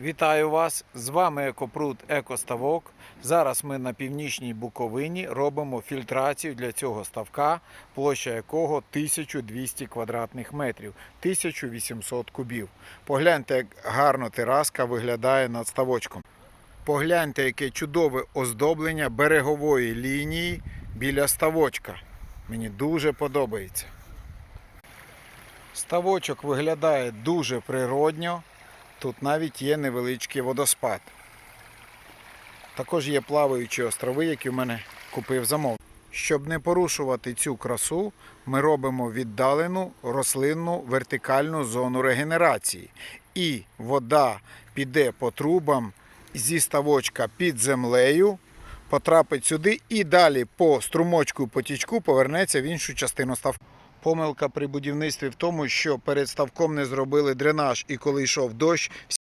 Вітаю вас! З вами Екопрут Екоставок. Зараз ми на північній Буковині робимо фільтрацію для цього ставка, площа якого 1200 квадратних метрів, 1800 кубів. Погляньте, як гарно тераска виглядає над ставочком. Погляньте, яке чудове оздоблення берегової лінії біля ставочка. Мені дуже подобається. Ставочок виглядає дуже природньо. Тут навіть є невеличкий водоспад. Також є плаваючі острови, які в мене купив замов. Щоб не порушувати цю красу, ми робимо віддалену рослинну вертикальну зону регенерації. І вода піде по трубам зі ставочка під землею, потрапить сюди і далі по струмочку потічку повернеться в іншу частину ставка. Помилка при будівництві в тому, що перед ставком не зробили дренаж, і коли йшов дощ,